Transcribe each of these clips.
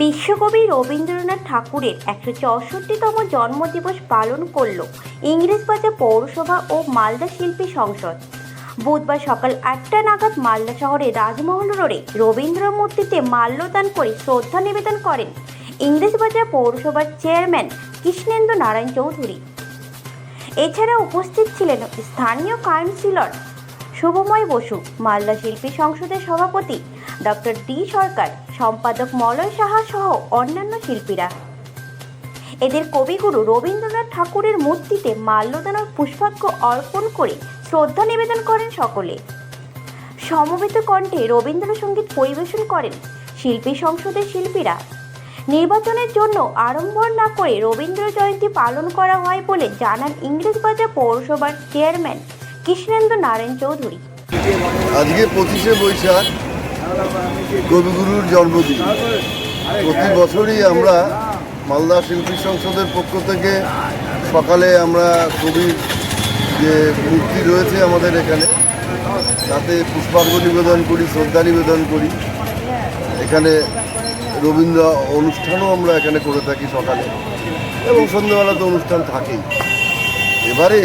বিশ্বকবি রবীন্দ্রনাথ ঠাকুরের একশো চৌষট্টিতম জন্মদিবস পালন করল ইংরেজবাজার পৌরসভা ও মালদা শিল্পী সংসদ। বুধবার সকাল আটটা নাগাদ মালদা শহরের রাজমহল রোডে রবীন্দ্র মূর্তিতে মাল্যদান করে শ্রদ্ধা নিবেদন করেন ইংরেজবাজার পৌরসভার চেয়ারম্যান কৃষ্ণেন্দু নারায়ণ চৌধুরী। এছাড়া উপস্থিত ছিলেন স্থানীয় কাউন্সিলর শুভময় বসু, মালদা শিল্পী সংসদের সভাপতি, ডক্টর ডি সরকার, সম্পাদক মলয় সাহা সহ অন্যান্য শিল্পীরা। এদের কবিগুরু রবীন্দ্রনাথ ঠাকুরের মূর্তিতে মাল্যদান পুষ্পার্ঘ্য অর্পণ করে শ্রদ্ধা নিবেদন করেন সকলে। সমবেত কণ্ঠে রবীন্দ্রসঙ্গীত পরিবেশন করেন শিল্পী সংসদের শিল্পীরা। নির্বাচনের জন্য আড়ম্বর না করে রবীন্দ্র জয়ন্তী পালন করা হয় বলে জানান ইংরেজবাজার পৌরসভার চেয়ারম্যান কৃষ্ণেন্দ্র নারায়ণ চৌধুরী। আজকে পঁচিশে বৈশাখ কবিগুরুর জন্মদিন। প্রতি বছরই আমরা মালদা শিল্পী সংসদের পক্ষ থেকে সকালে আমরা কবির যে মূর্তি রয়েছে আমাদের এখানে, তাতে পুষ্পার্ঘ নিবেদন করি, শ্রদ্ধা নিবেদন করি। এখানে রবীন্দ্র অনুষ্ঠানও আমরা এখানে করে থাকি সকালে। এবং সন্ধ্যেবেলা তো অনুষ্ঠান থাকেই। এবারে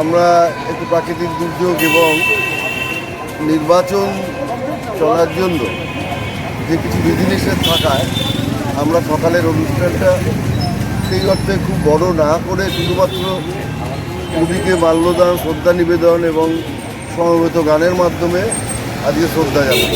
আমরা একটু প্রাকৃতিক দুর্যোগ এবং নির্বাচন চলার জন্য যে কিছু বিধিনিষেধ থাকায় আমরা সকালের অনুষ্ঠানটা সেই অর্থে খুব বড় না করে শুধুমাত্র কবিকে মাল্যদান, শ্রদ্ধা নিবেদন এবং সমবেত গানের মাধ্যমে আজকে শ্রদ্ধা জানাব।